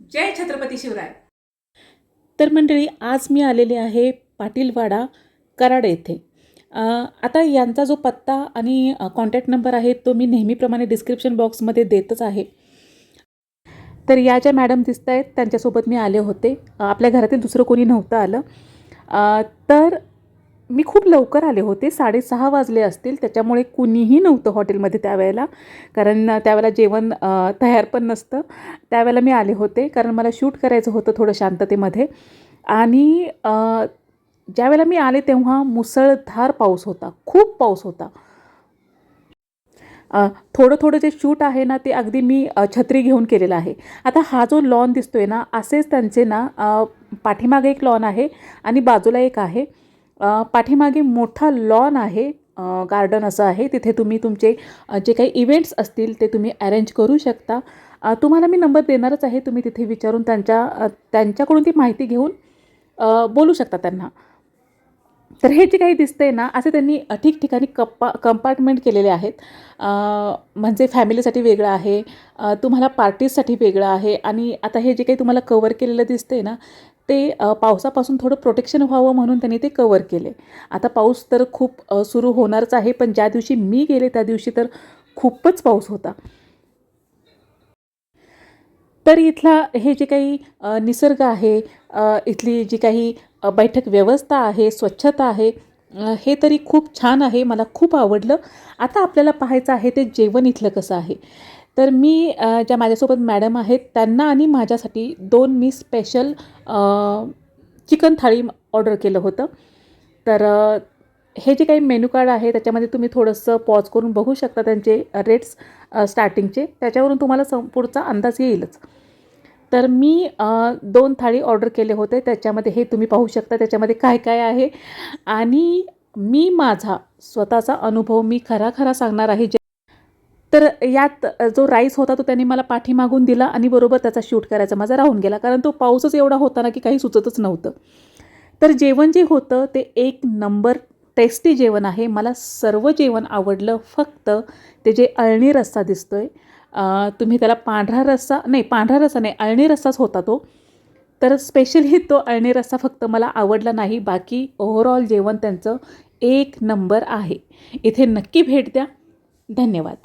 जय छत्रपती शिवराय. तर मंडळी आज मी आलेले आहे पाटीलवाडा कराड येथे. आता यांचा जो पत्ता आणि कॉन्टॅक्ट नंबर आहे तो मी नेहमीप्रमाणे डिस्क्रिप्शन बॉक्समध्ये देतच आहे. तर या ज्या मॅडम दिसत आहेत त्यांच्यासोबत मी आले होते. आपल्या घरातील दुसरं कोणी नव्हतं आलं. तर मी खूप लवकर आले होते. साडेसहा वाजले असतील. त्याच्यामुळे कुणीही नव्हतं हॉटेलमध्ये त्यावेळेला. कारण त्यावेळेला जेवण तयार पण नसतं. त्यावेळेला मी आले होते. कारण मला शूट करायचं होतं थोडं शांततेमध्ये. आणि ज्यावेळेला मी आले तेव्हा मुसळधार पाऊस होता. खूप पाऊस होता. थोडं थोडं जे शूट आहे ना ते अगदी मी छत्री घेऊन केलेलं आहे. आता हा जो लॉन दिसतोय ना असेच त्यांचे ना पाठीमागे एक लॉन आहे आणि बाजूला एक आहे. पाठीमागे मोठा लॉन आहे गार्डन असं आहे. तिथे तुम्ही तुमचे जे काही इव्हेंट्स असतील ते तुम्ही अरेंज करू शकता. तुम्हाला मी नंबर देणारच आहे. तुम्ही तिथे विचारून त्यांच्या त्यांच्याकडून ती माहिती घेऊन बोलू शकता त्यांना. तर हे जे काही दिसतंय ना असे त्यांनी ठिकठिकाणी कप्पा कंपार्टमेंट केलेले आहेत. म्हणजे फॅमिलीसाठी वेगळं आहे तुम्हाला पार्टीजसाठी वेगळं आहे. आणि आता हे जे काही तुम्हाला कवर केलेलं दिसतंय ना ते पावसापासून थोडं प्रोटेक्शन व्हावं म्हणून त्यांनी ते कवर केले. आता पाऊस तर खूप सुरू होणारच आहे पण ज्या दिवशी मी गेले त्या दिवशी तर खूपच पाऊस होता. तर इथला हे जे काही निसर्ग आहे इथली जी काही बैठक व्यवस्था आहे स्वच्छता आहे हे तरी खूप छान आहे मला खूप आवडलं. आता आपल्याला पाहायचं आहे ते जेवण इथलं कसं आहे. तर मी ज्या माझ्यासोबत मॅडम आहेत त्यांना आणि माझ्यासाठी दोन मी स्पेशल चिकन थाळी ऑर्डर केलं होतं. तर हे जे काही मेनू कार्ड आहे त्याच्यामध्ये तुम्ही थोडंसं पॉज करून बघू शकता त्यांचे रेट्स स्टार्टिंगचे त्याच्यावरून तुम्हाला सं पुढचा अंदाज येईलच. तर मी दोन थाळी ऑर्डर केले होते. त्याच्यामध्ये हे तुम्ही पाहू शकता त्याच्यामध्ये काय काय आहे. आणि मी माझा स्वतःचा अनुभव मी खरा खरा सांगणार आहे. जे तर यात जो राईस होता तो त्यांनी मला पाठीमागून दिला आणि बरोबर त्याचा शूट करायचा. माझा राहून गेला कारण तो पाऊसच एवढा होता ना की काही सुचतच नव्हतं. तर जेवण जे होतं ते एक नंबर टेस्टी जेवण आहे. मला सर्व जेवण आवडलं. फक्त ते जे अळणी रस्सा दिसतो आहे तुम्ही त्याला पांढरा रस्सा नाही पांढरा रस्सा नाही अळणी रस्साच होता तो. तर स्पेशली तो अळणी रस्सा फक्त मला आवडला नाही. बाकी ओव्हरऑल जेवण त्यांचं एक नंबर आहे. इथे नक्की भेट द्या. धन्यवाद.